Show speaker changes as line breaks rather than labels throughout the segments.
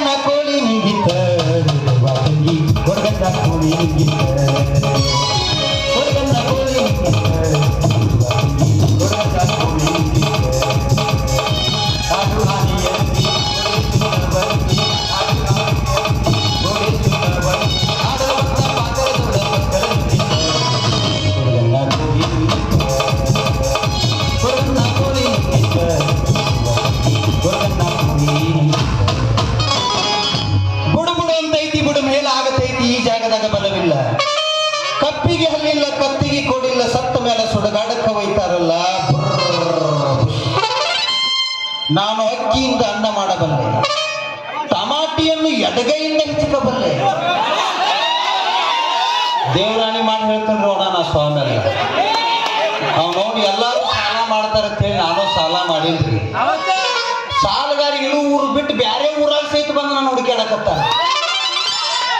ಹುಡುಗನ್ನ ಕೋಳಿ ನಿಂಗಿತ್ತ ತಂಗಿ ಹುಡುಗನ್ನ ಕೋಳಿ ನಿಂಗಿತ್ತ ಮೇಲ ಆಗತೈತಿ ಈ ಜಾಗದಾಗ ಬಲವಿಲ್ಲ. ಕಪ್ಪಿಗೆ ಹಲ್ಲಿಲ್ಲ ಕತ್ತಿಗೆ ಕೊಡಿಲ್ಲ ಸತ್ತ ಮೇಲೆ ಸುಡಗಾಡಕ್ಕ ಒಯ್ತಾರಲ್ಲ ಬ್ರರ್ರ್. ನಾನು ಅಕ್ಕಿಯಿಂದ ಅನ್ನ ಮಾಡಬಲ್ಲೆ. ಟಮಾಟಿಯನ್ನು ಎಡಗೈಯಿಂದ ಹೆಚ್ಚಿಕಬಲ್ಲೆ. ದೇವರಾಣಿ ಮಾಡಿ ಹೇಳ್ತಾನೆ ನೋಡ ನಾ ಸ್ವಾಮಿ ಅಲ್ಲ ನೋಡಿ ಎಲ್ಲಾರು ಸಾಲ ಮಾಡ್ತಾರ ಅಂತೇಳಿ ನಾನು ಸಾಲ ಮಾಡಿಲ್ರಿ. ಸಾಲಗಾರಿ ಇಳು ಊರು ಬಿಟ್ಟು ಬ್ಯಾರೆ ಊರಾಗ ಸಹಿತ ಬಂದು ನಾನು ಹುಡುಕಾಡಕತ್ತಾನ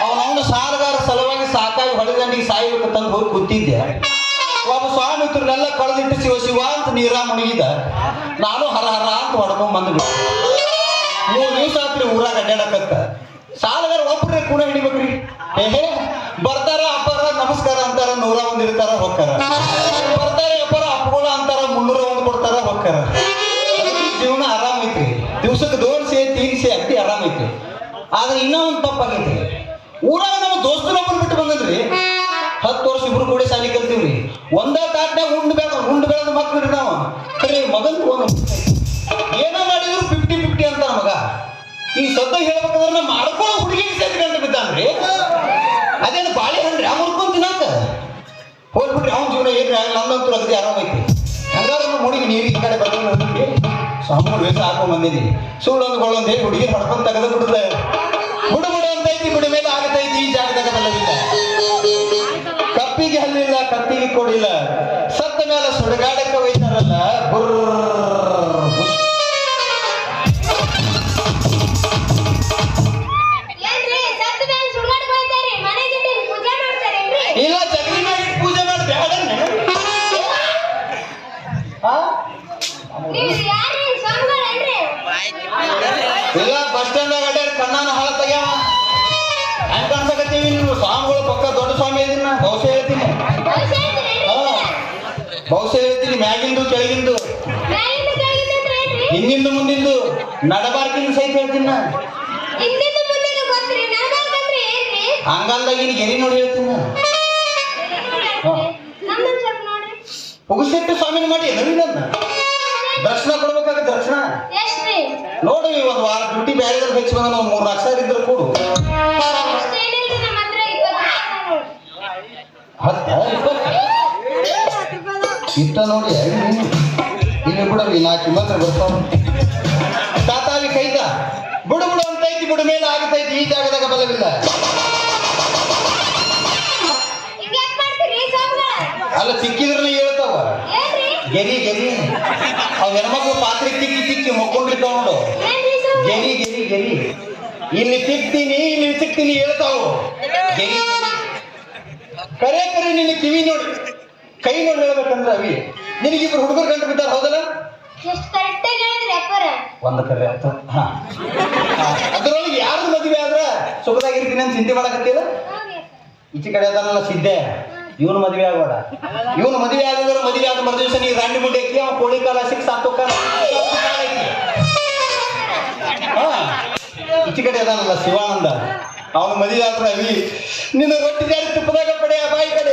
ಅವನವನು ಸಾಲಗಾರ ಸಲುವಾಗಿ ಸಾಕಾಗಿ ಹೊಳೆದಂಡಿಗೆ ಸಾಯ್ಬೇಕು ತಂದು ಹೋಗಿ ಕೂತಿದ್ದೆ. ಒಬ್ಬ ಸ್ವಾಮಿ ಇದ್ರನ್ನೆಲ್ಲ ಕಳೆದಿಟ್ಟು ಶಿವ ಶಿವ ಅಂತ ನೀರ ಮುಣಗಿದ. ನಾನು ಹರ ಹರ ಅಂತ ಹೊಡ್ಕೊಂಡ್ ಬಂದ್ಬಿಟ್ಟು. ಮೂರು ದಿವಸ ಆತ್ರಿ ಊರಾಗ ಅಡ್ಡಾಡಕತ್ತ ಸಾಲಗಾರ ಒಬ್ಬರೇ ಕೂಡ ಹಿಡಿಬೇಕ್ರಿ. ಏಹೇ ಬರ್ತಾರ, ಅಪ್ಪಾರ, ನಮಸ್ಕಾರ ಅಂತಾರ, ನೂರ ಒಂದ್ ಇರ್ತಾರ ಹೋಗ್ತಾರ ಬರ್ತಾರೆ, ಅಪ್ಪಾರ, ಅಪ್ಪಗಳ ಅಂತಾರ, ಮುನ್ನೂರ ಒಂದು ಕೊಡ್ತಾರ ಹೋಗ್ತಾರ ಜೀವನ ಆರಾಮ ಐತ್ರಿ. ದಿವ್ಸಕ್ಕೆ ದೋಣಿಸಿ ತೀನ್ ಸೇ ಆರಾಮ ಆದ್ರೆ ಇನ್ನೂ ಒಂದು ಊರಾಗ ನಮ್ಮ ದೋಸ್ತನೊಬ್ಬರು ಬಿಟ್ಟು ಬಂದದ್ರಿ. ಹತ್ತು ವರ್ಷ ಇಬ್ರು ಕೂಡ ಶಾಲಿ ಕಲ್ತೀವ್ರಿ. ಒಂದ ತಾಟ್ನಾಗ ಉಂಡು ಬೇಡ ಉಂಡು ಬೆಳೆದ ಮಕ್ಳು ನಾವು. ಕರೆ, ಮಗನ್ ಒಂದು ಏನೋ ಮಾಡಿದ್ರು ಫಿಫ್ಟಿ ಫಿಫ್ಟಿ ಅಂತ ಮಗ. ಈ ಸದ್ದ ಹೇಳ್ಬೇಕಂದ್ರೆ ನಾ ಮಾಡ್ಕೊಳ್ಳೋ ಹುಡುಗಿಗೆ ಸೇರ್ಕೊಂಡ್ ಬಿದ್ದಾನ್ರಿ. ಅದೇನು ಬಾಳೆಹಣ್ಣ್ರಿ ಆ ಮುರ್ಕೊಂಡ್ ತಿನ್ನಾಕ. ಹೋಗ್ಬಿಟ್ರಿ, ಅವ್ನ ಜೀವನ ಏನ್ರಿ ಆಗಲ್ಲ ನಮ್ಮಂತೂ ಅಗದಿ ಆರಾಮೈತಿ ಹಂಗಾರ ಮುಡಿಗೆ ಹುಡುಗಿ ಈ ಕಡೆ ಬರ್ಕೊಂಡು ಹೋಗ್ಬಿಟ್ಟು ಸಾಮಾನು ವೇಷ ಹಾಕೊಂಡ್ ಬಂದಿನಿ ಸುಳ್ಳೊಂದು ಅಂದ್ಕೊಳ್ಳೊಂದು ಹೇಳಿ ಹುಡುಗಿ ಹೊಡ್ಕೊಂಡ್ ತೆಗೆದು ಬಿಡುತ್ತೆ. ಬುಡು ಆಗತೈತಿ ಈ ಜಾಗದಾಗ ಬಲ್ಲವಿಲ್ಲ ಕಪ್ಪಿಗೆ ಹಲ್ಲಿಲ್ಲ ಕತ್ತಿಗೆ ಕೊಡಿಲ್ಲ. ಸತ್ತ ಮೇಲೆ ಸುಡಗಾಡಕ್ಕೆ ಹಿಂದಿಂದು ಮುಂದಿಂದು ನಡಬಾರ್ಕಿನ ಸಹಿತ ಹೇಳ್ತೀನಿ ಹಂಗಲ್ದಾಗ ಇನ್ನು ಗೆರಿ ನೋಡಿ ಹೇಳ್ತೀನಿ ಪುಗುಸೆಟ್ಟು ಸ್ವಾಮಿನ ಮಾಡಿ ನವೀನನ್ನ ದರ್ಶನ ಕೊಡ್ಬೇಕಾಗ ದರ್ಶನ ನೋಡಿ ಒಂದು ವಾರ ಡ್ಯೂಟಿ ಬೇರೆ ಹೆಚ್ಚು ಬಂದ ನಾವು ಮೂರು ಲಕ್ಷ ಇದ್ರೆ ಕೊಡು. ಹತ್ತ ಇತ್ತ ನೋಡಿ ಇಲ್ಲಿ ಬಿಡಲಿ ನಾಲ್ಕು ಮಾತ್ರ ಬರ್ತಾವ ತಾತಾವಿ ಕೈದ ಬುಡು ಅಂತ ಐತಿ ಬುಡು ಮೇಲೆ ಆಗತೈತಿ ಈ ಜಾಗದಾಗ ಬಲವಿಲ್ಲ. ಅಲ್ಲ ತಿಕ್ಕಿದ್ರೆ ಹೇಳ್ತಾವ. ಗೆರಿ ಗೆರಿ. ಅವ್ ಹೆಣ್ಮಕ್ಳು ಪಾತ್ರೆ ತಿಕ್ಕಿ ತಿಕ್ಕಿ ಮಕ್ಕೊಂಡಿರ್ತಾವ ನೋಡು. ಗೆರಿ ಗೆರಿ ಗೆರಿ. ಇಲ್ಲಿ ತಿಕ್ತೀನಿ ಇಲ್ಲಿ ಸಿಕ್ತೀನಿ ಹೇಳ್ತಾವು. ಗೆರಿ. ಕರೆ ಕರೆ ನಿನ್ನ ಕಿವಿ ನೋಡಿ. ಕೈ ನೋಡಿ ಹೇಳ್ಬೇಕಂದ್ರೆ ಅವಿ. ನಿನಗಿಬ್ರು ಹುಡುಗರು ಗಂಟು ಬಿದ್ದಾರ ಹೌದಲ್ಲ ಒಂದು ಕರೆ ಅಂತ. ಹಾ. ಅದ್ರೊಳಗೆ ಯಾರು ಮದುವೆ ಆದ್ರ ಸುಖದಾಗಿರ್ತೀನಿ ಅಂತ ಚಿಂತೆ ಮಾಡಕತ್ತಿಲ್ಲ ಈಚೆ ಕಡೆ ಅದನ್ನ ಸಿದ್ದೆ. ಇವನು ಮದುವೆ ಆಗಬೇಡ ಇವನು ಮದುವೆ ಆಗಿದ್ರೆ ಮದುವೆ ಆದ ಮರು ದಿವಸ ನೀ ರಾಂಡಿ ಮುಂಡೆ ಹಾಕಿ ಅವ ಕೋಳಿ ಕಾಲ ಸಿಕ್ಸ್ ಕಾಲ. ಹಾ. ಈಚೆ ಕಡೆ ಅದಾನಲ್ಲ ಶಿವಾನಂದ. ಅವನು ಮದುವೆ ಆದ್ರೆ ಅವಿ ನಿನ್ನ ರೊಟ್ಟಿ ಜಾರಿ ತುಪ್ಪದಾಗ ಪಡೆ ಆ ಬಾಯಿ ಕಡೆ.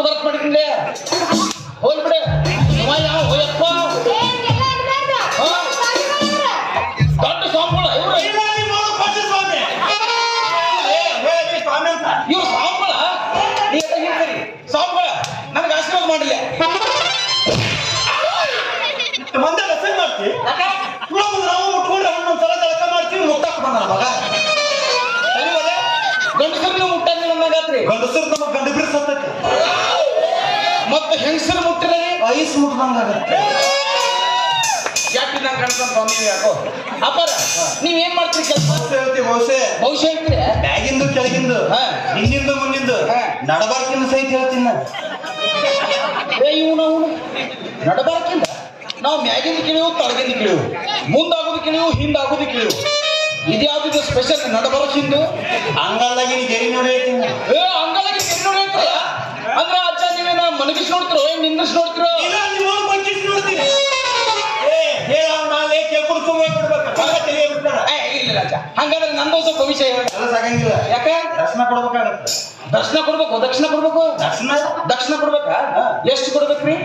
ಮುಗರ್ತ್ ಮಾಡಿಕೊಂಡೆ ಹೋಲ್ ಬಿಡೆ. ಯಾವ ಹೋಯಪ್ಪ. ದೊಡ್ಡ ಸ್ವಾಮಿಗಳು ಇವ್ರು. ಇವ್ರು ಸ್ವಾಮಿಗಳ ನೀ ಹೇಳ್ತೀರಿ ಸ್ವಾಮಿಗಳ ನನಗೆ ಆಶೀರ್ವಾದ ಮಾಡಿಲ್ಲ ಮಂದಿ ರಸೆ
ಮಾಡ್ತಿ? ನಾವು ಮುಟ್ಕೊಂಡ್ರೆ ಒಂದೊಂದ್ಸಲ ಜಳಕ ಮಾಡ್ತೀವಿ ಮುಟ್ಟಾಕ್ ಬಂದ ಮಗ?
ಗಂಡಸರು ನೀವು
ಗಂಡಸರು ನಮ್ಮ ಗಂಡ ಬಿರ್ಸತ್ತೈತಿ
ಮತ್ತೆ ಹೆಂಗಸರು ಮುಟ್ಟರೆ
ಐಸ್ ಮುಟ್ದಂಗಾಗತ್ತೆ.
ಯಾಕೆ ನಾನು ಕಣ್ಕೊಂಡ್ ಬಂದ್ರಿ ಯಾಕೋ? ಅಪ್ಪಾರ ನೀವ್ ಏನ್ ಮಾಡ್ತೀರಿ ಕೆಲಸ?
ಹೇಳ್ತಿ ಹೇಳ್ತೀವಿ ಬಹುಶಃ
ಬಹುಶಃ ಹೇಳ್ತೀರಿ?
ಬ್ಯಾಗಿಂದು ಕೆಳಗಿಂದು. ಹಿಂದಿಂದು ಮುಂದಿಂದು ನಡಬಾರ್ಕಿಂದು ಸಹಿತ ಹೇಳ್ತೀನಿ ನಾನು.
ಏ ಇವನು ಅವನು. ನಡಬಾರಕಿಂದ? ನಾವು ಮ್ಯಾಗಿಂದ ಕೇಳಿವು ತಳಗಿಂದ ಕೇಳಿವು ಮುಂದಾಗೋದು ಕೇಳಿವು ಹಿಂದಾಗೋದು ಕೇಳಿವು ಇದ್ಯಾವ್ದು ಸ್ಪೆಷಲ್ ನಡಬರಕಿಂದು
ಹಂಗಲ್ದಾಗ ನೀ ಗೆರಿ ನೋಡಿ ಹೇಳ್ತೀನಿ
ಏ ಗೆರಿ ನೋಡೈತಿ ಅಂದ್ರೆ ಅಜ್ಜ ನೀವೇನ ಮನಗಿಸ್ ನೋಡ್ತಿರೋ ಏನ್ ನಿಂದ್ರಿಸ್ ನೋಡ್ತಿರೋ?
ಇಲ್ಲ ನೀವು ಬಗ್ಗಿಸಿ ನೋಡ್ತೀನಿ ಏ ಹೇಳ ನಾಳೆ ಕೇಳ್ಕೊಂಡು ಸುಮ್ಮನೆ ಬಿಡಬೇಕು. ಹಂಗ ತಲೆ ಬಿಡ್ತಾರ
ಏ ಇಲ್ಲ ಅಜ್ಜ. ಹಂಗಾದ್ರೆ ನಂದು ಸ್ವಲ್ಪ ವಿಷಯ ಹೇಳ.
ಎಲ್ಲ ಸಾಗಂಗಿಲ್ಲ
ಯಾಕೆ?
ದರ್ಶನ ಕೊಡ್ಬೇಕಾಗತ್ತೆ.
ದರ್ಶನ ಕೊಡ್ಬೇಕು ದಕ್ಷಿಣ ಕೊಡ್ಬೇಕು?
ದರ್ಶನ?
ದಕ್ಷಿಣ ಕೊಡ್ಬೇಕಾ. ಎಷ್ಟು ಕೊಡ್ಬೇಕ್ರಿ?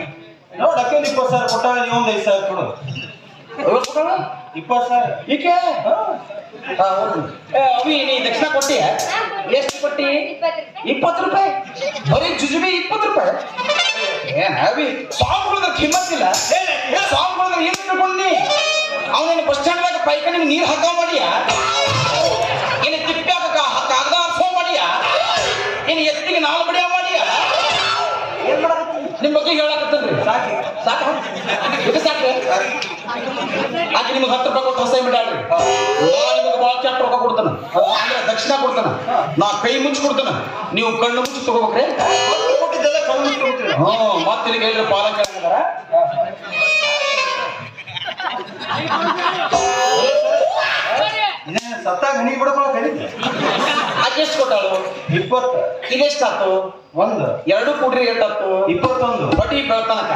ನೋಡ್ ಅಕ್ಕ ಒಂದು ಇಪ್ಪತ್ತು ಸಾವಿರ ಕೊಟ್ಟಾಗ ನೀವು ಒಂದು ಐದು ಸಾವಿರ ಕೊಡು.
ಐವತ್ತು?
ಇಪ್ಪತ್ತು ಸಾವಿರ
ಈಕೆ
ಹಾ.
ಏ, ಅವಿ ನೀ ದಕ್ಷಿಣ ಕೊಟ್ಟಿ
ಇಪ್ಪತ್ತು ರೂಪಾಯಿ
ಬರೀ ಜುಜುಬಿ ಇಪ್ಪತ್ತು ರೂಪಾಯಿ ಏ ಅವನೇನು ಬಸ್ ಸ್ಟ್ಯಾಂಡ್ದಾಗ ಪೈಕನಿಗೆ ನೀರು ಹಾಕ ಮಾಡಿಯ
ಮಾಡಕತ್ತಿ
ನಿಮ್ ಬಗ್ಗೆ ಹೇಳಕತ್ತನ್ರಿ?
ಸಾಕು.
ಸಾಕು ಇದು ಸಾಕು. ಆಕೆ ನಿಮ್ಗೆ ಹತ್ತು ರೂಪಾಯಿ ಕೊಟ್ಟು ಹೊಸ ನಾ ನಿಮಗೆ ಭಾಳ ಕೆಟ್ಟ ರೊಕ್ಕ ಕೊಡ್ತಾನ. ಅಂದ್ರೆ ದಕ್ಷಿಣ ಕೊಡ್ತಾನ. ನಾ ಕೈ ಮುಚ್ಚಿ ಕೊಡ್ತಾನ. ನೀವು ಕಣ್ಣು ಮುಚ್ಚಿ ತಗೋಬೇಕ್ರಿ.
ಕೊಟ್ಟಿದ್ದೆಲ್ಲ ಕಣ್ಣು.
ಹ್ಞೂ ಮತ್ತೆ ನಿಮಗೆ ಹೇಳಿದ್ರೆ ಪಾಲ ಕೇಳಿದಾರ
ಸತ್ತಾಗ ಹನಿ ಬಿಡ್ಕೊಳಕ್ ಕಡಿತೆ
ಆಕೆ ಎಷ್ಟು ಕೊಟ್ಟಾಳು
ಇಪ್ಪತ್ತು.
ಇದೆಷ್ಟಾತು?
ಒಂದು.
ಎರಡು ಕೂಡ್ರಿ ಎಷ್ಟಾತು
ಇಪ್ಪತ್ತೊಂದು.
ಬಟ್ಟಿ ಬೆಳ್ತನಕ?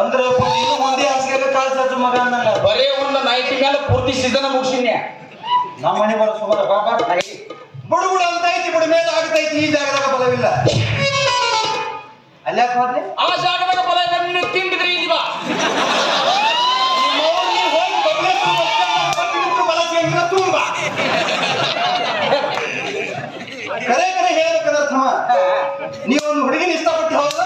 ಅಂದ್ರೆ ಇನ್ನು ಒಂದೇ ಹಾಸಿಗೆ ಕಾಳ್ಸತ್ತು ಮಗ ಅನ್ನಂಗ.
ಬರೇ ಒಂದು ನೈಟಿ ಮೇಲೆ ಪೂರ್ತಿ ಸೀಸನ್ ಮುಗಿಸಿನ್ಯ
ನಮ್ಮ ಮನೆ ಬರೋ ಸುಮಾರು ಬಾಬಾ ಬುಡು ಬುಡು ಅಂತ ಐತಿ ಬಿಡು ಮೇಲೆ ಆಗತೈತಿ ಈ ಜಾಗದಾಗ ಬಲವಿಲ್ಲ. ಅಲ್ಲಿ ಯಾಕೆ ಹೋದ್ಲಿ?
ಆ ಜಾಗದಾಗ ಬಲ ತಿಂದಿದ್ರಿ ಇಲ್ಲಿ ಬಾ
ನಿಮ್ಮವ್ರು ನೀವು ಹೋಗಿ ಬಬ್ಲೆ ತುಂಬ ಬಬ್ಲೆ ಬಲ ಸೇರಿದ್ರೆ ತುಂಬ ಕರೆ ಕರೆ ಹೇಳ್ಬೇಕಂದ್ರೆ ಥಮ ನೀವು ಒಂದು ಹುಡುಗಿನ ಇಷ್ಟಪಟ್ಟು ಹೌದಾ?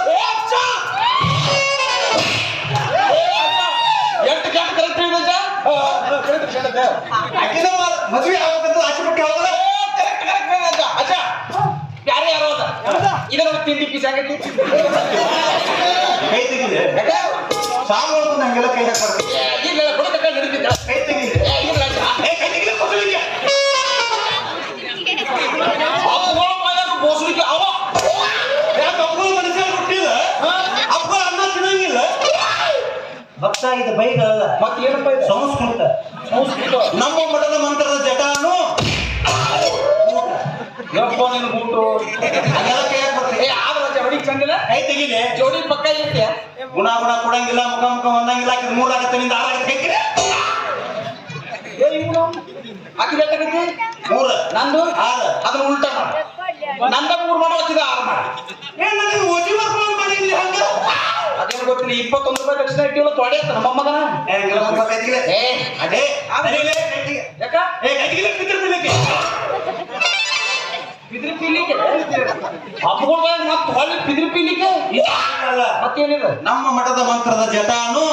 ಎಷ್ಟು ಕೆಟ್ಟ ಕರೆಕ್ಟ್ ಹೇಳಿದ
ಆಕಿನ ಮದುವೆ ಆಗ್ಬೇಕಂತ ಆಸೆ ಪಟ್ಟು ಹೌದಾ
ಅಜ್ಜ ಯಾರೇ ಯಾರೋ ಅದ. ಇದನ್ನ ತಿಂಡಿ ಪೀಸ್ ಆಗೈತಿ
ಕೈ ತೆಗಿದೆ? ಸಾಂಬಾರು ನಂಗೆಲ್ಲ ಕೈ ಹಾಕ್ಬಾರ್ದು
ಇಲ್ಲ ನಡೀತಿದ್ದ
ಕೈ ತೆಗಿದೆ ಭಕ್ತ ಇದು ಬೈಗಳಲ್ಲ.
ಮತ್ತೆ ಏನಪ್ಪ ಇದು?
ಸಂಸ್ಕೃತ.
ಸಂಸ್ಕೃತ.
ನಮ್ಮ ಮಠದ ಮಂತ್ರದ ಜಟಾನು.
ಯಪ್ಪ ನಿನ್
ಕೈ ಹಾಕ್ಬಾರ್ದು
ಏ ಆದ್ರ ಜವಡಿ ಚಂದಿಲ್ಲ?
ಕೈ ತೆಗಿದೆ
ಜೋಡಿ ಪಕ್ಕ ಇರ್ತೀಯ
ಗುಣ ಗುಣ ಕೊಡಂಗಿಲ್ಲ ಮುಖ ಮುಖ ಹೊಂದಂಗಿಲ್ಲ ಇದು ಮೂರಾಗತ್ತೆ ನಿಂದ ಆರಾಗತ್ತೆ ಹೇಗಿದೆ
ಏ ಇವನು? ಆಕಿದ
ಮೂರ.
ನಂದು?
ಆರು.
ಅದನ್ನ ಉಲ್ಟಾ ನಂದ ಮೂರು ಮಾಡೋ ಹಚ್ಚಿದ ಆರು
ನನಗೆ ಓಜಿ ಮಾಡ್ಕೊಂಡು ಮಾಡಿದ್ಲಿ ಹಂಗ?
ಅದೇನು ಗೊತ್ತಿಲ್ಲ ಇಪ್ಪತ್ತೊಂದು ರೂಪಾಯಿ ದಕ್ಷಿಣ ತೊಡೆ ನಮ್ಮಮ್ಮದನ
ಏ, ಅದೇ.
ಯಾಕ?
ಏ.
ಬಿದ್ರಿ ಪೀಲಿಕ್ಕೆ ಹಬ್ಬಗಳ ಮತ್ತೆ ಹೊಳ್ಳಿ ಬಿದ್ರಿ ಪೀಲಿಕ್ಕೆ. ಮತ್ತೇನಿದೆ
ನಮ್ಮ ಮಠದ ಮಂತ್ರದ ಜಟಾನು.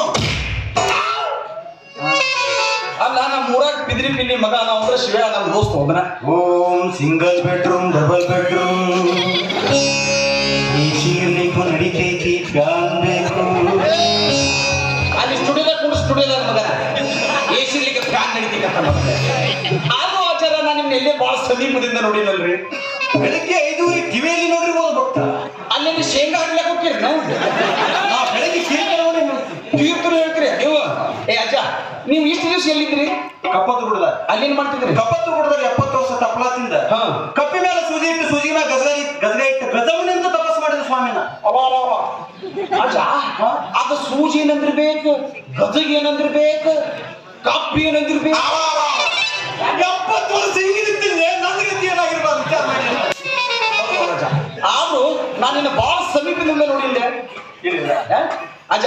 ಅಲ್ಲ ನಮ್ಮ ಊರಾಗ ಬಿದ್ರಿ ಪಿಲ್ಲಿ ಮಗ ನಾವು ಅಂದ್ರೆ ಶಿವ ನಮ್ಮ ದೋಸ್ತ ಒಬ್ಬನ
home single bedroom double bedroom. AC ಇರ್ಲಿಕ್ಕೂ ನಡಿತೈತಿ ಫ್ಯಾನ್ ಬೇಕು.
ಅಲ್ಲಿ ಸ್ಟುಡಿಯೋದಾಗ ಕೂಡ ಸ್ಟುಡಿಯೋದಾಗ ಮಗ. ಎ ಸಿ ಇರ್ಲಿಕ್ಕೆ ಫ್ಯಾನ್ ನಡೀತಿಕತ್ತ ಮತ್ತೆ ಆದ್ರೂ ಆಚಾರ ನಾನು ನಿಮ್ನ ಎಲ್ಲೇ ಭಾಳ ಸಮೀಪದಿಂದ ನೋಡಿನಲ್ರಿ.
ಬೆಳಿಗ್ಗೆ ಐದೂವರೆ ಕಿವಿಯಲ್ಲಿ ನೋಡಿರ್ಬೋದು ಭಕ್ತ.
ಅಲ್ಲಿ ಶೇಂಗಾ ಹಾಕ್ಲಕ್ಕೆ ಹೋಗ್ತೀರಿ ನಾವು.
ಬೆಳಿಗ್ಗೆ ಕಿರಿಕೆ ನೋಡಿ
ತೀರ್ಥರು ಹೇಳ್ತೀರಿ ನೀವು ಏ ಅಜ್ಜ ನೀವು ಇಷ್ಟು ದಿವಸ ಎಲ್ಲಿದ್ರಿ
ಕಪ್ಪತ್ತು ಬಿಡದ
ಅಲ್ಲೇನ್ ಮಾಡ್ತಿದ್ರಿ?
ಕಪ್ಪತ್ತು ಬಿಡದಾಗ ಎಪ್ಪತ್ತು ವರ್ಷ ತಪ್ಪಲ ತಿಂದ.
ಹಾ.
ಕಪ್ಪಿ ಮೇಲೆ ಸೂಜಿ ಇಟ್ಟು ಸೂಜಿ ಮೇಲೆ ಗಜಗ ಇಟ್ಟು ಗಜಗ ಇಟ್ಟು ಗಜವನಿಂದ ತಪಸ್ ಮಾಡಿದ ಸ್ವಾಮಿನ.
ಅವ ಅವ ಅವ. ಅಜ್ಜ ಅದು ಸೂಜಿ ಏನಂದಿರ್ಬೇಕು ಗದಗ ಏನಂದಿರ್ಬೇಕು ಕಪ್ಪಿ ಏನಂದಿರ್ಬೇಕು?
ಎಪ್ಪತ್ತು ವರ್ಷ ಹಿಂಗಿರ್ತಿದ್ದೆ ನನಗೆ ಏನಾಗಿರ್ಬಾರ್ದು? ವಿಚಾರ ಮಾಡಿ.
ಆದ್ರೂ ನಾನು ನಿನ್ನ ಬಹಳ ಸಮೀಪದಿಂದ ನೋಡಿದ್ದೆ.
ಇಲ್ಲ
ಆ? ಅಜ್ಜ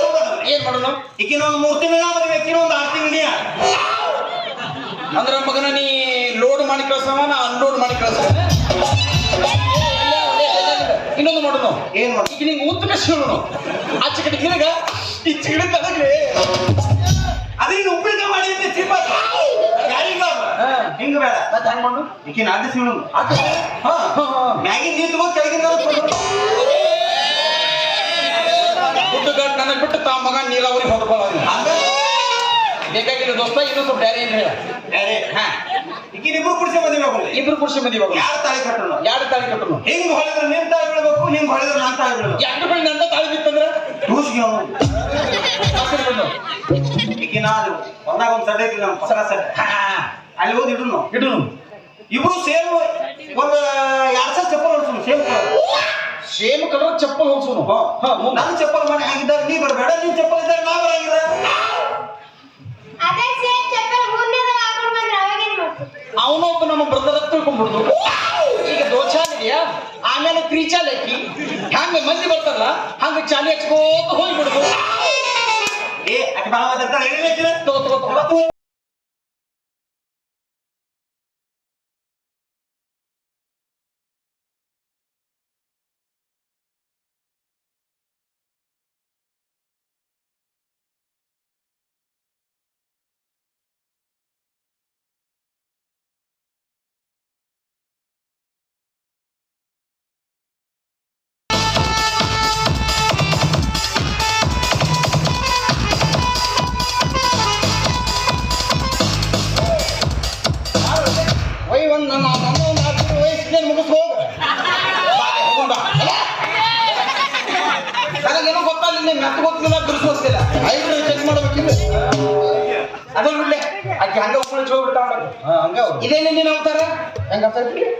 ಏನ್ ಮಾಡೋದು? ಈಕಿನ ಒಂದು ಮೂರ್ ತಿಂಗಳ ಮದುವೆ ಇನ್ನೊಂದು ಆರ್ ತಿಂಗಳಿಯ? ಅಂದ್ರ ಮಗನ ನೀ ಲೋಡ್ ಮಾಡಿ ಕಳ್ಸವ ನಾ ಅನ್ಲೋಡ್ ಮಾಡಿ ಕಳ್ಸವ ಇನ್ನೊಂದು ಮಾಡೋಣ ಏನ್ ಮಾಡಿ ಈಗ ನಿಂಗೆ ಉತ್ತಮ ಹೇಳೋಣ ಆಚೆ ಕಡೆ ನಿನಗ ಈ ಕಡೆ ತನಗ್ರೆ
ಅದೇನು ಉಪ್ಪಿನಕಾಯಿ ಮಾಡಿ ಯಾರಿಗ ಹಿಂಗ ಬೇಡ.
ಮತ್ತೆ ಹೆಂಗ್ ಮಾಡು?
ಈಕಿನ ಆಡಿಸಿ ನೋಡು
ಹಾ. ಹಾ
ಮ್ಯಾಗಿನ ತಗೋ ಕೆಳಗಿನ
ನನಗ್ ಬಿಟ್ಟು ತಾ ಮಗ ನೀರಾವರಿ ಹೊಡ್ಕೊಳ್ಳೋ ಬೇಕಾಗಿಲ್ಲ ದೋಸ್ತ ಇನ್ನೂ ಸ್ವಲ್ಪ ಡ್ಯಾರಿ ಏನ್ ಹೇಳ
ಹಾ. ಇಬ್ರು ಕುಡಿಸಿ ಮದುವೆ
ಇಬ್ರು ಕುಡಿಸಿ ಮದಿ ಹೋಗೋಣ
ಯಾರು ತಾಳಿ ಕಟ್ಟೋಣ
ಯಾರು ತಾಳಿ ಕಟ್ಟೋನು?
ಹಿಂಗ್ ಹೊಳೆದ್ರೆ ನಿನ್ ತಾಳಿ ಬಿಡ್ಬೇಕು ಹಿಂಗ್ ಹೊಳೆದ್ರೆ ನಾನ್ ತಾಳಿ ಬಿಡ್ಬೇಕು?
ನನ್ನ ತಾಳಿ ಬಿತ್ತಂದ್ರ.
ಈಕಿನ ಅದು ಒಂದಾಗ ಒಂದ್ ಐತಿ ನಮ್ಮ ಸಡ್ಡೆ. ಅಲ್ಲಿ ಹೋಗಿ ಇಡುನು?
ಇಡುನು.
ಇಬ್ರು ಸೇಮ್ ಒಂದ್ ಎರಡ್ ಸಾವಿರ ಚಪ್ಪಲ್ ಸೇಮ್
ಕಲರ್ ಚಪ್ಪಲ್ ಹೋಗ್ಸೋನು
ನನ್ನ ಚಪ್ಪಲ್ ಮನೆ ಆಗಿದ್ದಾಗ ನೀ ಬರಬೇಡ ನೀನ್ ಚಪ್ಪಲ್ ಇದ್ದಾಗ ನಾ ಬರಂಗಿಲ್ಲ
ಅವನೊಬ್ಬ ನಮ್ಮ ಬ್ರದರ್ ತಿಳ್ಕೊಂಡ್ಬಿಡ್ದು ಈಗ ದೋಚಾಲ್ ಇದೆಯಾ? ಆಮೇಲೆ ಕ್ರೀಚಾಲ್ ಹಾಕಿ ಹಂಗ ಮಂದಿ ಬರ್ತಾರಲ್ಲ ಹಂಗ ಚಾಲಿ ಹಚ್ಕೋತ ಹೋಗ್ಬಿಡ್ದು
ಏ ಅಕ್ಕ ಬಾಳ ಮಾತಾಡ್ತಾಳೆ
ಅದೇ ಬಿಡ್ಲೆ ಆಕೆ ಹಂಗ ಉಪ್ಪಳಿ ಹೋಗ್ಬಿಡ್ತಾವ
ಹಂಗ ಅವ್ರು.
ಇದೇನೇ ನೀನು ಅವತಾರ
ಹೆಂಗ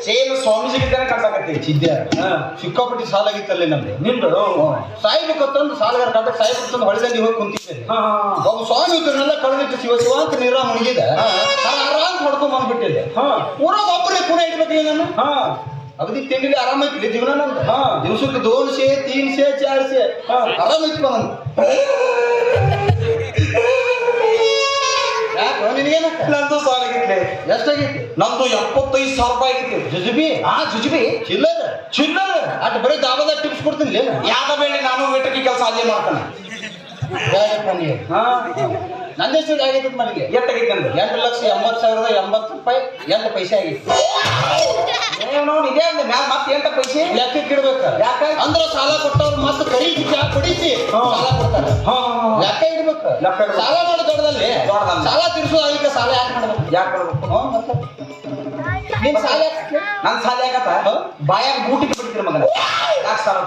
ಸೇಮ್ ಸ್ವಾಮೀಜಿಗೆ ಇದ್ದಾನೆ ಕಾಣ್ಸಾಕತ್ತಿ
ಸಿದ್ಧ. ಸಿಕ್ಕಾಪಟ್ಟಿ ನಮ್ದು?
ನಿಂದು
ಸಾಯ್ಬೇಕಂತಂದು ಸಾಲಗಾರ ಕಾಟಕ್ಕೆ ತಂದು ಹೊಳೆದಲ್ಲಿ ಹೋಗಿ ಕುಂತಿದ್ದೆ
ಹಾ
ಒಬ್ಬ ಸ್ವಾಮಿ ಇದ್ರನ್ನೆಲ್ಲ ಕಳೆದಿಟ್ಟು ಶಿವ ಶಿವ ಅಂತ ನೀರ ಮುಳುಗಿದ ಆರಾಮ್ ಹೊಡ್ಕೊಂಡ್ ಬಂದ್ಬಿಟ್ಟಿದ್ದೆ.
ಹಾ.
ಊರಾಗ ಒಬ್ಬರೇ ಕೂಡ ಇಡ್ಬೇಕು ನಾನು ಅಗದಿ ತಿಂಡಿಲಿ ಆರಾಮೈತಿ ಜೀವನ ನಂದು. ದಿವಸಕ್ಕೆ ದೋನ್ ಸೇ ತೀನ್ ಸೇ ಚಾರ್ ಸೇ
ಹಾ.
ಇತ್ತು ನಂದು ಯಾಕೆ ನಿನಗೇನಕ್ಕ
ನಂದು ಸಾಲ ಆಗಿತ್ಲೆ
ಎಷ್ಟಾಗಿತ್ತು
ನಂದು ಎಪ್ಪತ್ತೈದು ಸಾವಿರ ರೂಪಾಯಿ ಆಗಿತ್ತು.
ಜುಜುಬಿ?
ಆ ಜುಜುಬಿ?
ಚಿಲ್ಲರ.
ಚಿಲ್ಲರ್?
ಅಟ್ ಬರೀ ದಾಬದ ಟಿಪ್ಸ್ ಕೊಡ್ತೀನಿ
ಯಾವ ಬೇಳೆ ನಾನು ವೇಟರ್ಗೆ ಕೆಲಸ ಅಲ್ಲೇ ಮಾಡ್ತಾನೆ.
ಯಾಕಪ್ಪ ನೀವು
ಹಾ.
ನಂದೆಷ್ಟು ಆಗೈತಿ ನನಗೆ
ಎಷ್ಟಾಗೈತೆ ಅಂದ್ರೆ
ಎಂಟು ಲಕ್ಷ ಎಂಬತ್ತು ಸಾವಿರದ ಎಂಬತ್ತು ರೂಪಾಯಿ ಎಂಟು ಪೈಸೆ ಆಗಿತ್ತು.
ಏನೋ ಇದೇ ಅಂದೆ ಮ್ಯಾಲ ಮತ್ತೆ ಎಂಟ ಪೈಸೆ?
ಲೆಕ್ಕಕ್ಕೆ ಇಡ್ಬೇಕು?
ಯಾಕೆ?
ಅಂದ್ರೆ ಸಾಲ ಕೊಟ್ಟವ್ರು ಮತ್ತೆ ಕೈ ಕೊಡಿಸಿ. ಸಾಲ ಕೊಡ್ತಾರೆ. ಲೆಕ್ಕ ಇಡ್ಬೇಕು? ಸಾಲ ಮಾಡೋದು ದೊಡ್ಡದಲ್ಲಿ. ಸಾಲ ತೀರ್ಸೋದು ಅದಕ್ಕೆ ಸಾಲ ಯಾಕೆ ಮಾಡ್ಬೇಕು?
ಯಾಕೆ ಮಾಡ್ಬೇಕು?
ನಿನ್ ಸಾಲ
ನನ್ ಸಾಲ ಯಾಕತ್ತ? ಬಾಯಾಗ ಬೂಟಿಗೆ ಬಿಡ್ತೀರ ಮಗನ? ಯಾಕೆ ಸಾಲ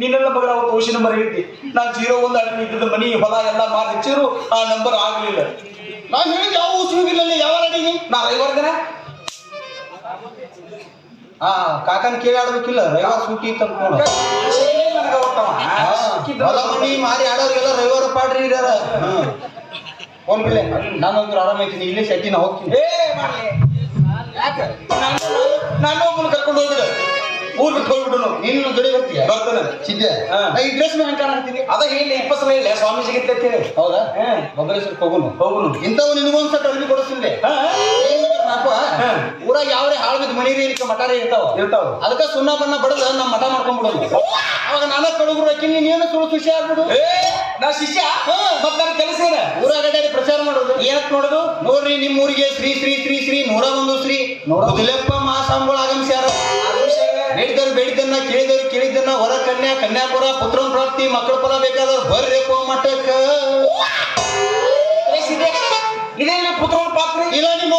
ನಿನ್ನೆಲ್ಲ ಮಗನ ಅವತ್ತು ಓಶಿ ನಂಬರ್ ಹೇಳ್ತಿ ನಾನು ಜೀರೋ ಒಂದು ಅಡ್ಮಿ ಇದ್ದಿದ್ದ ಮನಿ ಹೊಲ ಎಲ್ಲ ಮಾರಿ ಹಚ್ಚಿರು ಆ ನಂಬರ್ ಆಗ್ಲಿಲ್ಲ.
ನಾನು ಹೇಳಿದ ಯಾವ ಉಸುಗಿಲ್ಲ ಯಾವ ಅಡಿಗೆ
ನಾ? ರವಿವಾರ ದಿನ
ಹಾ ಕಾಕನ್ ಕೇಳಿ ಆಡ್ಬೇಕಿಲ್ಲ. ರವಿವಾರ ಸೂಟಿ ಇತ್ತು ಅನ್ಕೊಂಡು. ಹೊಲ ಮನಿ ಮಾರಿ ಆಡೋರಿಗೆಲ್ಲ ರವಿವಾರ ಪಾಡ್ರಿ ಇಡ್ಯಾರ ಫೋನ್ ಬಿಡ್ಲೆ ನಾನೊಂದು ಆರಾಮೈತೀನಿ ಇಲ್ಲೇ ಸೆಟ್ಟಿನ ಹೋಗ್ತೀನಿ.
ಏ ಮಾಡ್ಲಿ. ಯಾಕೆ? ನಾನು ಒಬ್ಬನ ಕರ್ಕೊಂಡು ಹೋಗ್ಬಿಡು ಊರ್ ಬಿಟ್ಟು ಹೋಗ್ಬಿಡು
ನೀನು ಗಡಿ ಬರ್ತೀಯ
ಬರ್ತಾನೆ.
ಈ ಡ್ರೆಸ್ ಕಾಣಾಕ್ತೀನಿ
ಅದ ಹೇಳಿ ಇಪ್ಪತ್ತು ಸಲ ಇಲ್ಲ ಇರ್ತೈತಿ
ಹೌದಾ. ಬಬಲೇಶ್ವರಕ್ಕೆ ಹೋಗುನು
ಹೋಗುನು
ಇಂಥವು ನಿನಗೊಂದ್ ಸಟ್ ಅರ್ಬಿ ಊರಾಗ ಯಾವ್ರೆ ಹಾಳು ಬಿದ್ದು ಮನಿ ರೀ ಮಟಾರಿ ಇರ್ತಾವ.
ಇರ್ತಾವ.
ಅದಕ್ಕ ಸುಣ್ಣ ಬಣ್ಣ ಬಡದ ನಮ್ಮ ಮಠ ಮಾಡ್ಕೊಂಡ್ಬಿಡೋದು. ಅವಾಗ ನಾನ ಕಡುಗರು ನೀನ್ ನೀನು ಸುಳ್ಳು ಖುಷಿ ಆಗ್ಬಿಡು.
ನಾ ಶಿಷ್ಯ?
ಹಾ.
ಮತ್ ನನ್ನ ಕೆಲಸ ಏನ
ಪ್ರಚಾರ ಮಾಡೋದು.
ಏನಕ್ ನೋಡುದು?
ನೋಡ್ರಿ ನಿಮ್ ಊರಿಗೆ ಶ್ರೀ ಶ್ರೀ ಶ್ರೀ ಶ್ರೀ ನೂರ ಒಂದು ಶ್ರೀ. ಮುದುಲೆಪ್ಪ ಮಹಾಸ್ವಾಮಿಗಳು ಆಗಮಿಸ್ಯಾರ ಬೇಡಿದವ್ರು ಬೇಡಿದ್ದನ್ನ ಕೇಳಿದವ್ರು ಕೇಳಿದ್ದನ್ನ ಹೊರ ಕನ್ಯಾ ಕನ್ಯಾಪುರ ಪುತ್ರನ ಪ್ರಾಪ್ತಿ ಮಕ್ಕಳ ಫಲ ಬೇಕಾದವ್ರು ಬರ್ರಿಪ್ಪ ಮಠಕ್ಕ.
ಇದೇನು ಪುತ್ರ ಪಾತ್ರ
ಇಲ್ಲ ನಿಮ್ಮ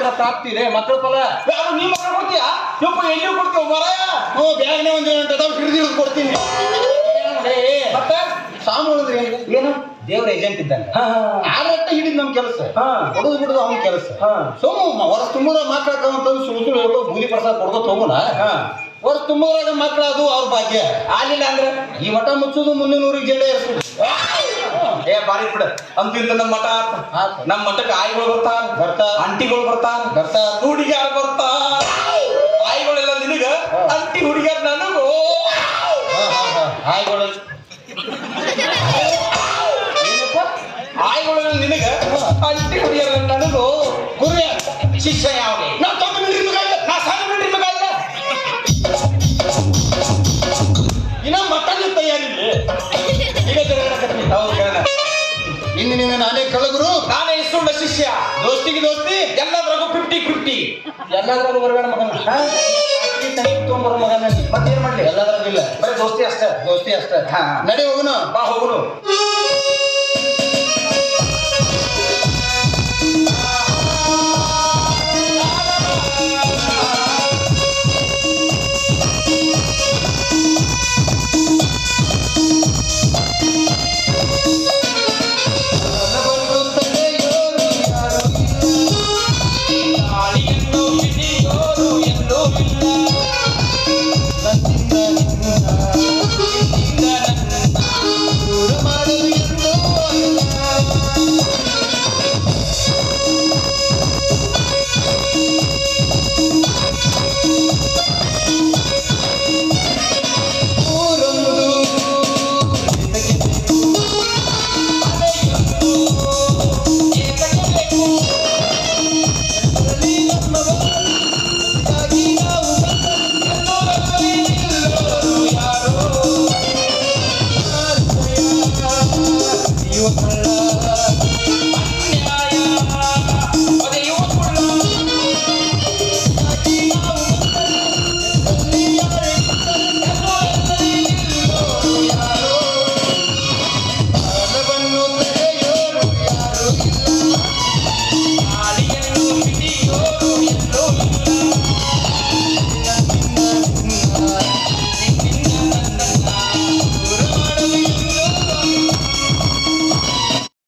ಪುತ್ರ ಪ್ರಾಪ್ತಿ ಇದೆ ಮಕ್ಕಳ ಫಲ
ಯಾರು ನೀ ಮಕ್ಕಳು ಕೊಡ್ತೀಯಾ? ಯಪ್ಪ ಎಲ್ಲಿ ಕೊಡ್ತೀವ ಮರ
ಹ್ಞೂ ಬ್ಯಾಗ್ನೇ ಒಂದು ಅಂತ ಹಿಡಿದು ಕೊಡ್ತೀನಿ.
ಮತ್ತೆ
ಸಾಮು ಅಂದ್ರೆ ಏನು?
ಏನು?
ದೇವ್ರ ಏಜೆಂಟ್ ಇದ್ದಾನೆ.
ಹಾ
ಆರಟ್ಟ ಹಿಡಿದ್ ನಮ್ ಕೆಲಸ.
ಹಾ.
ಕೊಡುದು ಬಿಡುದು ಅವ್ನ ಕೆಲಸ.
ಹಾ.
ಸುಮ್ಮ ತುಂಬ ತುಂಬುದ ಸುಳ್ಳು ಸುಳು ಸುಳು ಹೇಳ್ಕೊ ಬೂದಿ ಪ್ರಸಾದ ಕೊಡ್ಕೊತ ಹೋಗೋಣ
ಹಾ.
ವರ್ಷ ಮಕ್ಕಳು ಅದು ಅವ್ರ ಭಾಗ್ಯ.
ಆಗಿಲ್ಲ ಅಂದ್ರೆ
ಈ ಮಠ ಮುಚ್ಚೋದು ಮುಂದಿನ ಊರಿಗೆ ಜಂಡ ಏರ್ಸುದು
ಏ ಬಾರಿ ಬಿಡ. ಅಂತಿಂತ ನಮ್ಮ ಮಠ. ನಮ್ಮ ಮಠಕ್ಕೆ ಆಯಿಗಳು ಬರ್ತಾ
ಬರ್ತಾ
ಅಂಟಿಗಳು ಬರ್ತಾ
ಬರ್ತಾ
ಹುಡುಗ್ಯಾರ ಬರ್ತಾ ಆಯಿಗಳೆಲ್ಲ ನಿನಗ? ಅಂಟಿ ಹುಡುಗಿ ನನಗೂ?
ಆಯ್ಗಳು.
ಆಯಿಗಳೆಲ್ಲ ನಿನಗ? ಅಂಟಿ ಹುಡುಗಿಯರ್ ನನಗೂ?
ಗುರಿಯ ಶಿಷ್ಯ ದೋಸ್ತಿಗೆ ದೋಸ್ತಿ?
ಎಲ್ಲದ್ರಾಗೂ ಫಿಫ್ಟಿ ಫಿಫ್ಟಿ
ಎಲ್ಲದ್ರಾಗೂ ಬರಬೇಡ ಮಗನ.
ತೊಗೊಂಡ್ಬರ ಮಗನ. ಮತ್ತೇನ್ ಮಾಡ್ಲಿ?
ಎಲ್ಲದ್ರಾಗೂ ಇಲ್ಲ.
ಬರೀ ದೋಸ್ತಿ ಅಷ್ಟೇ.
ದೋಸ್ತಿ ಅಷ್ಟೇ.
ಹಾ.
ನಡಿ ಹೋಗುನು.
ಬಾ ಹೋಗುನು.